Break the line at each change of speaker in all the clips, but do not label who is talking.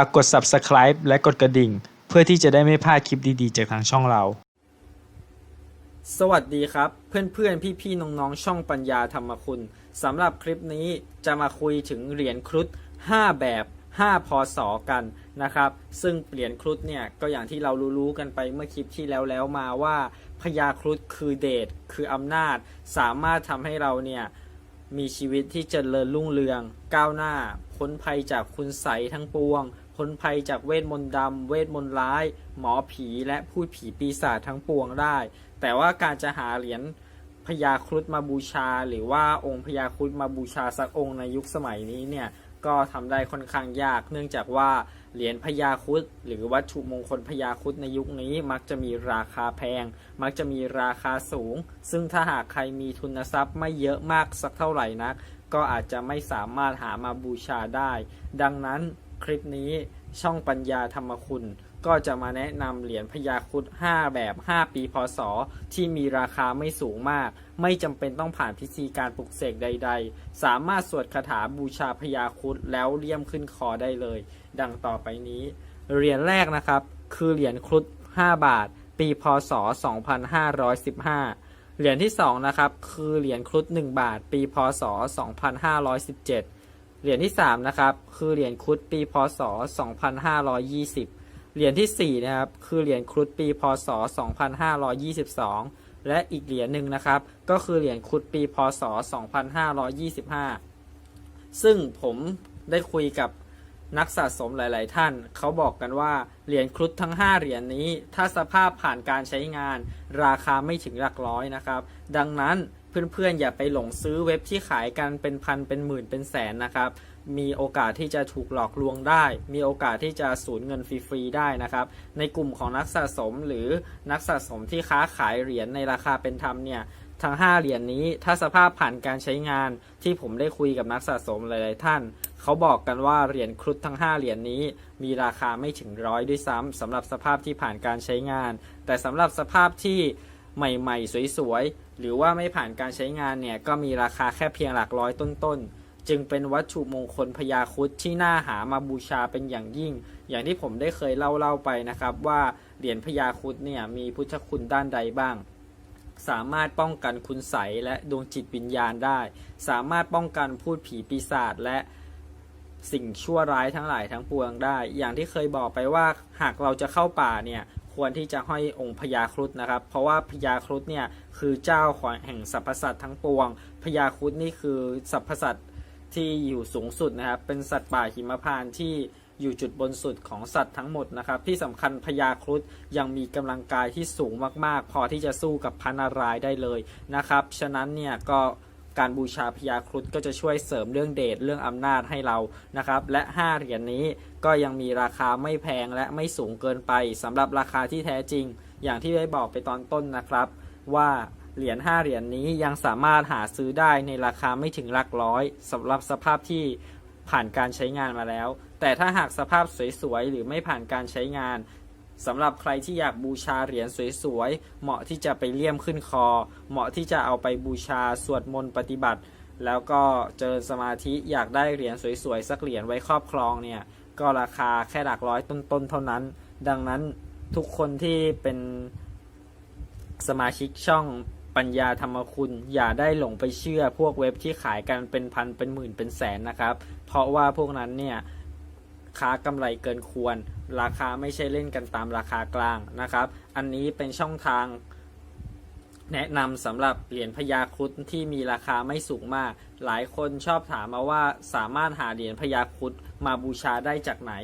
ฝากกด subscribe และกดกระดิ่ง เพื่อที่จะได้ไม่พลาดคลิปดีๆ จากทางช่องเรา
สวัสดีครับ เพื่อนๆ พี่ๆ น้องๆ ช่องปัญญาธรรมคุณสำหรับคลิปนี้จะมาคุยถึงเหรียญครุฑ5 แบบ 5 พศกันนะครับ ซึ่งเหรียญครุฑเนี่ยก็อย่างที่เรารู้ๆกันไปเมื่อคลิปที่แล้วแล้วมาว่าพญาครุฑคือเดชคืออำนาจ สามารถทำให้เราเนี่ยมีชีวิตที่เจริญรุ่งเรือง ก้าวหน้าพ้นภัยจากคุณใสยทั้งปวง พ้นภัยจากเวทมนต์ดำเวทมนต์ร้าย หมอผีและพูดผีปีศาจทั้งปวงได้ แต่ว่าการจะหาเหรียญพญาครุฑมาบูชา หรือว่าองค์พญาครุฑมาบูชาสักองค์ในยุคสมัยนี้เนี่ยก็ทำได้ค่อนข้างยาก เนื่องจากว่าเหรียญพญาครุฑหรือวัตถุมงคลพญาครุฑในยุคนี้มักจะมีราคาแพง มักจะมีราคาสูง ซึ่งถ้าหากใครมีทุนทรัพย์ไม่เยอะมากสักเท่าไหร่นัก ก็อาจจะไม่สามารถหามาบูชาได้ ดังนั้น คลิปนี้ช่องปัญญาธรรมคุณ ก็จะมาแนะนำเหรียญพญาครุฑ5แบบ 5 ปีพศ ที่มีราคาไม่สูงมาก ไม่จำเป็นต้องผ่านพิธีการปลุกเสกใด ๆ สามารถสวดคาถาบูชาพญาครุฑแล้วเลี่ยมขึ้นคอได้เลย ดังต่อไปนี้ เหรียญแรกนะครับ คือเหรียญครุฑ5บาท ปีพศ 2515 เหรียญที่2นะครับคือเหรียญครุฑ1บาท ปีพศ 2517 เหรียญที่3นะครับคือเหรียญครุฑปีพศ 2520 เหรียญทีสี่4นะครับคือเหรียญครุฑปีพศ 2522 และอีกเหรียญหนึ่งนะครับก็คือเหรียญครุฑปีพศ 2525 ซึ่งผมได้คุยกับนักสะสมหลาย ๆ ท่าน เขาบอกกันว่าเหรียญครุฑทั้ง 5 เหรียญนี้ ถ้าสภาพผ่านการใช้งาน ราคาไม่ถึงหลักร้อยนะครับ ดังนั้น เพื่อนๆ อย่าไปหลงซื้อเว็บที่ขายกันเป็นพันเป็นหมื่นเป็นแสนนะครับ มีโอกาสที่จะถูกหลอกลวงได้ มีโอกาสที่จะสูญเงินฟรีๆได้นะครับ ในกลุ่มของนักสะสมหรือนักสะสมที่ค้าขายเหรียญในราคาเป็นธรรมเนี่ยทั้ง 5 เหรียญนนี้ถ้าสภาพผ่านการใช้งานที่ผมได้คุยกับนักสะสมหลายๆท่าน เขาบอกกันว่าเหรียญครุฑทั้ง 5 เหรียญนนี้ มีราคาไม่ถึงร้อยด้วยซ้ำสำหรับสภาพที่ผ่านการใช้งาน แต่สำหรับสภาพที่ใหม่ ๆ สวย ๆ หรือว่าไม่ผ่านการใช้งานเนี่ยก็มีราคาแค่เพียงหลักร้อยต้นๆ จึงเป็นวัตถุมงคลพญาครุฑที่น่าหามาบูชาเป็นอย่างยิ่ง อย่างที่ผมได้เคยเล่าเล่าๆไปนะครับว่าเหรียญพญาครุฑเนี่ยมีพุทธคุณด้านใดบ้าง สามารถป้องกันคุณใสและดวงจิตวิญญาณได้ สามารถป้องกันพูดผีปีศาจและสิ่งชั่วร้ายทั้งหลายทั้งปวงได้ อย่างที่เคยบอกไปว่าหากเราจะเข้าป่าเนี่ย ควรที่จะห้อยองค์พญาครุฑนะครับ เพราะว่าพญาครุฑเนี่ยคือเจ้าของแห่งสรรพสัตว์ทั้งปวงพญาครุฑนี่คือสรรพสัตว์ที่อยู่สูงสุดนะครับ เป็นสัตว์ป่าหิมพานที่อยู่จุดบนสุดของสัตว์ทั้งหมดนะครับ ที่สำคัญพญาครุฑยังมีกำลังกายที่สูงมากๆ พอที่จะสู้กับพระนารายณ์ได้เลยนะครับ ฉะนั้นเนี่ยก็ การบูชาพญาครุฑก็จะช่วยเสริมเรื่องเดชเรื่องอำนาจให้เรานะครับ และ 5 เหรียญนนี้ก็ยังมีราคาไม่แพงและไม่สูงเกินไปสำหรับราคาที่แท้จริง อย่างที่ได้บอกไปตอนต้นนะครับ ว่าเหรียญ5เหรียญนนี้ยังสามารถหาซื้อได้ในราคาไม่ถึงหลักร้อยสำหรับสภาพที่ผ่านการใช้งานมาแล้ว แต่ถ้าหากสภาพสวยๆหรือไม่ผ่านการใช้งาน สำหรับใครที่อยากบูชาเหรียญสวยๆ เหมาะที่จะไปเลี่ยมขึ้นคอ เหมาะที่จะเอาไปบูชาสวดมนต์ปฏิบัติ แล้วก็เจริญสมาธิอยากได้เหรียญสวยๆ สักเหรียญไว้ครอบครองเนี่ย ก็ราคาแค่หลักร้อยต้นๆ เท่านั้น ดังนั้นทุกคนที่เป็นสมาชิกช่องปัญญาธรรมคุณ อย่าได้หลงไปเชื่อพวกเว็บที่ขายกันเป็นพันเป็นหมื่นเป็นแสนนะครับ เพราะว่าพวกนั้นเนี่ย ค้ากำไรเกินควร ราคาไม่ใช่เล่นกันตามราคากลางนะครับ อันนี้เป็นช่องทางแนะนำสำหรับเหรียญพญาครุฑที่มีราคาไม่สูงมาก หลายคนชอบถามมาว่าสามารถหาเหรียญพญาครุฑมาบูชาได้จากไหน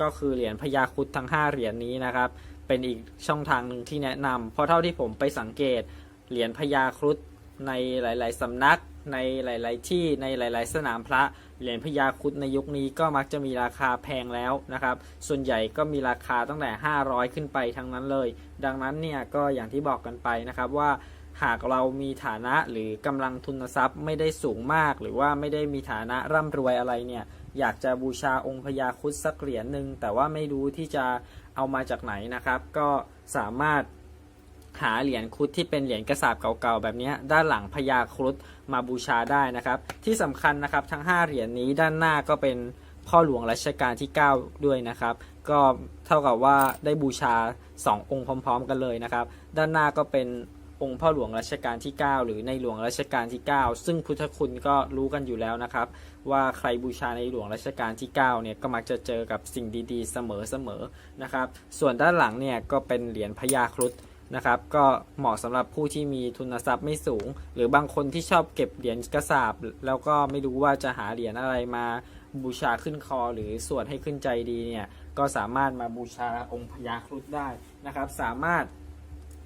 ก็คือเหรียญพญาครุฑทั้ง 5 เหรียญนี้นะครับ เป็นอีกช่องทางหนึ่งที่แนะนำเพราะเท่าที่ผมไปสังเกต เหรียญพญาครุฑในหลาย ๆสำนัก ในหลาย ๆ ที่ในหลาย ๆ สนามพระ เหรียญพญาครุฑในยุคนี้ก็มักจะมีราคาแพงแล้วนะครับ ส่วนใหญ่ก็มีราคาตั้งแต่ 500 ขึ้นไปทั้งนั้นเลย ดังนั้นเนี่ยก็อย่างที่บอกกันไปนะครับว่าหากเรามีฐานะหรือกำลังทุนทรัพย์ไม่ได้สูงมาก หรือว่าไม่ได้มีฐานะร่ำรวยอะไรเนี่ยอยากจะบูชาองค์พญาครุฑสักเหรียญหนึ่งแต่ว่าไม่รู้ที่จะเอามาจากไหนนะครับ ก็สามารถ หาเหรียญครุฑที่เป็นเหรียญกระสาบเก่าๆแบบนี้ด้านหลังพญาครุฑมาบูชาได้นะครับ ที่สำคัญนะครับทั้ง 5 เหรียญนี้ด้านหน้าก็เป็นพพ่อหลวงรัชกาลที่ 9 ด้วยนะครับ ก็เท่ากับว่าได้บูชา 2 องค์พร้อม ๆ กันเลยนะครับ ด้านหน้าก็เป็นองค์พ่อหลวงรัชกาลที่ 9 หรือในหลวงรัชกาลที่ 9 ซึ่งพุทธคุณก็รู้กันอยู่แล้วนะครับ ว่าใครบูชาในหลวงรัชกาลที่9เนี่ยก็มักจะเจอกับสิ่งดีๆ เสมอๆนะครับ ส่วนด้านหลังเนี่ยก็เป็นเหรียญพญาครุฑ นะครับ ก็เหมาะสำหรับผู้ที่มีทุนทรัพย์ไม่สูง หรือบางคนที่ชอบเก็บเหรียญกระสาบ แล้วก็ไม่รู้ว่าจะหาเหรียญอะไรมาบูชาขึ้นคอ หรือสวดให้ขึ้นใจดีเนี่ยก็สามารถมาบูชาองค์พญาครุฑได้นะครับ สามารถ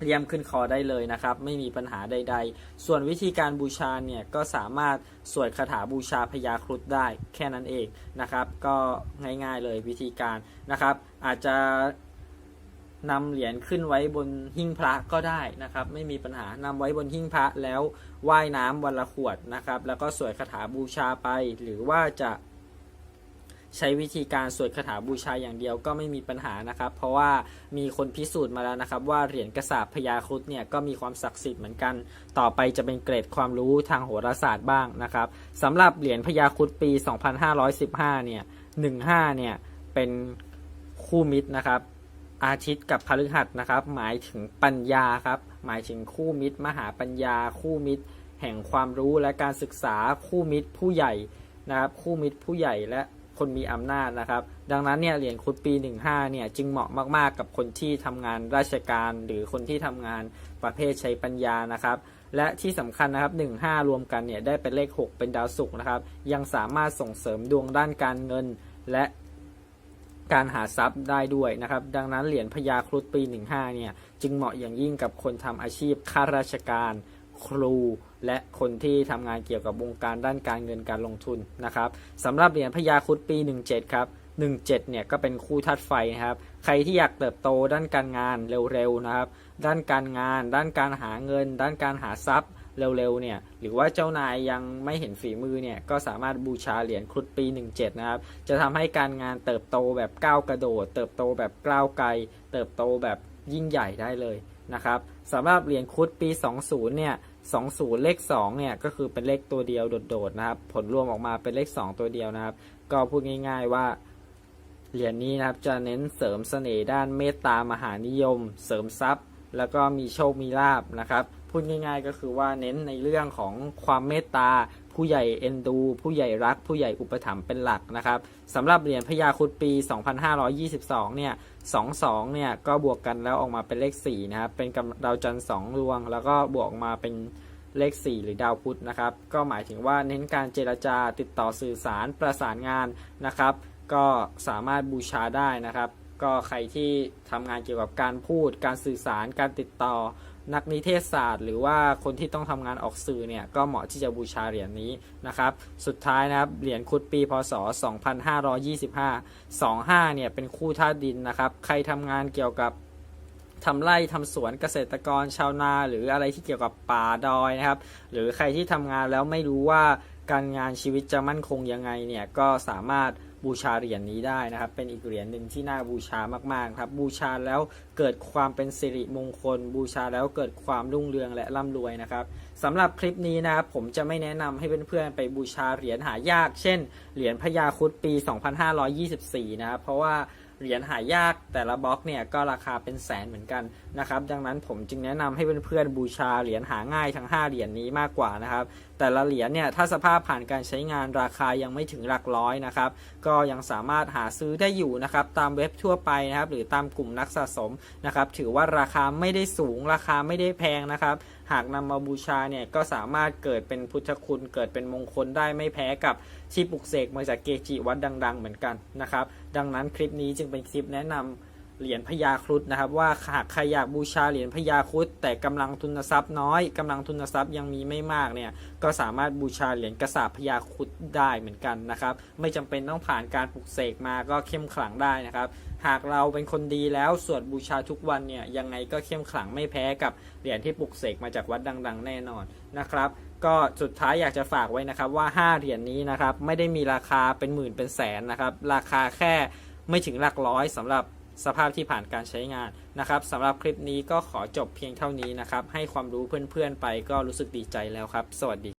เลี่ยมขึ้นคอได้เลยนะครับ ไม่มีปัญหาใด ๆ ส่วนวิธีการบูชาเนี่ยก็สามารถสวดคาถาบูชาพญาครุฑได้แค่นั้นเองนะครับ ก็ง่ายๆเลยวิธีการนะครับ อาจจะ นำเหรียญขึ้นไว้บนหิ้งพระก็ได้นะครับ ไม่มีปัญหานำไว้บนหิ้งพระแล้วว่ายน้ำวันละขวดนะครับ แล้วก็สวดคาถาบูชาไป หรือว่าจะใช้วิธีการสวดคาถาบูชาอย่างเดียวก็ไม่มีปัญหานะครับ เพราะว่ามีคนพิสูจน์มาแล้วนะครับ ว่าเหรียญกระสาบพญาครุฑเนี่ยก็มีความศักดิ์สิทธิ์เหมือนกัน ต่อไปจะเป็นเกรดความรู้ทางโหราศาสตร์บ้างนะครับสำหรับเหรียญพญาครุฑปี 2515 เนี่ย 15 เนี่ยเป็นคู่มิตรนะครับ อาทิตย์กับพฤหัสนะครับ หมายถึงปัญญาครับ หมายถึงคู่มิตร มหาปัญญา คู่มิตร แห่งความรู้และการศึกษาคู่มิตรผู้ใหญ่นะครับ คู่มิตรผู้ใหญ่และคนมีอำนาจนะครับ ดังนั้นเนี่ยเหรียญครุฑปี 15เนี่ยจึงเหมาะมากๆกับคนที่ทำงานราชการ หรือคนที่ทำงานประเภทใช้ปัญญานะครับ และที่สำคัญนะครับ 15 รวมกันเนี่ยได้เป็นเลข 6 เป็นดาวศุกร์นะครับ ยังสามารถส่งเสริมดวงด้านการเงิน และ การหาทรัพย์ได้ด้วยนะครับ ดังนั้นเหรียญพญาครุฑปี 15 เนี่ย จึงเหมาะอย่างยิ่งกับคนทำอาชีพข้าราชการครูและคนที่ทำงานเกี่ยวกับวงการด้านการเงินการลงทุนนะครับสำหรับเหรียญพญาครุฑปี 17 ครับ 17 เนี่ยก็เป็นคู่ธาตุไฟนะครับ ใครที่อยากเติบโตด้านการงานเร็วๆนะครับ ด้านการงาน ด้านการหาเงิน ด้านการหาทรัพย์ เร็วๆเนี่ยหรือว่าเจ้านายยังไม่เห็นฝีมือเนี่ยก็สามารถบูชาเหรียญครุฑปี 17 นะครับ จะทำให้การงานเติบโตแบบก้าวกระโดด เติบโตแบบก้าวไกล เติบโตแบบยิ่งใหญ่ได้เลยนะครับสำหรับเหรียญครุฑปี 20 เนี่ย20 เลข2เนี่ยก็คือเป็นเลขตัวเดียวโดดๆนะครับ ผลรวมออกมาเป็นเลข 2 ตัวเดียวนะครับ ก็พูดง่าย ๆว่าเหรียญนี้นะครับจะเน้นเสริมเสน่ห์ด้านเมตตามหานิยม เสริมทรัพย์ แล้วก็มีโชคมีลาบนะครับ พูดง่าย ๆ ก็คือว่าเน้นในเรื่องของความเมตตา ผู้ใหญ่เอ็นดู ผู้ใหญ่รัก ผู้ใหญ่อุปถัมภ์เป็นหลักนะครับสำหรับเหรียญพญาครุฑปี 2522 เนี่ย 22 เนี่ย ก็บวกกันแล้วออกมาเป็นเลข 4 นะครับ เป็นกำดาวจันทร์2ดวง แล้วก็บวกออกมาเป็นเลข 4 หรือดาวพุธนะครับ ก็หมายถึงว่าเน้นการเจรจาติดต่อสื่อสารประสานงานนะครับ ก็สามารถบูชาได้นะครับ ก็ใครที่ทำงานเกี่ยวกับการพูด การสื่อสาร การติดต่อ นักนิเทศศาสตร์ หรือว่าคนที่ต้องทำงานออกสื่อเนี่ยก็เหมาะที่จะบูชาเหรียญนี้นะครับ สุดท้ายนะครับเหรียญครุฑปีพศ 2525 25เนี่ยเป็นคู่ธาตุดินนะครับ ใครทำงานเกี่ยวกับทำไร่ทำสวนเกษตรกรชาวนาหรืออะไรที่เกี่ยวกับป่าดอยนะครับ หรือใครที่ทำงานแล้วไม่รู้ว่าการงานชีวิตจะมั่นคงยังไงเนี่ยก็สามารถ บูชาเหรียญนี้ได้นะครับ เป็นอีกเหรียญหนึ่งที่น่าบูชามากๆครับ บูชาแล้วเกิดความเป็นสิริมงคล บูชาแล้วเกิดความรุ่งเรืองและร่ำรวยนะครับสำหรับคลิปนี้นะครับผมจะไม่แนะนำให้เพื่อนๆไปบูชาเหรียญหายาก เช่นเหรียญพญาครุฑปี 2524 นะครับเพราะว่า เหรียญหายากแต่ละบล็อกเนี่ยก็ราคาเป็นแสนเหมือนกันนะครับ ดังนั้นผมจึงแนะนำให้เพื่อนๆบูชาเหรียญหาง่ายทั้ง 5 เหรียญนี้มากกว่านะครับ แต่ละเหรียญเนี่ยถ้าสภาพผ่านการใช้งานราคายังไม่ถึงหลักร้อยนะครับ ก็ยังสามารถหาซื้อได้อยู่นะครับตามเว็บทั่วไปนะครับ หรือตามกลุ่มนักสะสมนะครับ ถือว่าราคาไม่ได้สูงราคาไม่ได้แพงนะครับหากนำมาบูชาเนี่ยก็สามารถเกิดเป็นพุทธคุณเกิดเป็นมงคลได้ไม่แพ้กับที่ปลุกเสกมาจากเกจิวัดดัง ๆ เหมือนกันนะครับ ดังนั้นคลิปนี้จึงเป็นคลิปแนะนำ เหรียญพญาครุฑนะครับ ว่าหากใครอยากบูชาเหรียญพญาครุฑแต่กำลังทุนทรัพย์น้อยกำลังทุนทรัพย์ยังมีไม่มากเนี่ยก็สามารถบูชาเหรียญกระสาพญาครุฑได้เหมือนกันนะครับ ไม่จำเป็นต้องผ่านการปลุกเสกมาก็เข้มขลังได้นะครับ หากเราเป็นคนดีแล้วสวดบูชาทุกวันเนี่ยยังไงก็เข้มขลังไม่แพ้กับเหรียญที่ปลุกเสกมาจากวัดดัง ๆ แน่นอนนะครับก็สุดท้ายอยากจะฝากไว้นะครับว่า 5 เหรียญนี้นะครับไม่ได้มีราคาเป็นหมื่นเป็นแสนนะครับราคาแค่ไม่ถึงหลักร้อยสำหรับ สภาพที่ผ่านการใช้งานนะครับสำหรับคลิปนี้ก็ขอจบเพียงเท่านี้นะครับ ให้ความรู้เพื่อนๆไปก็รู้สึกดีใจแล้วครับ สวัสดี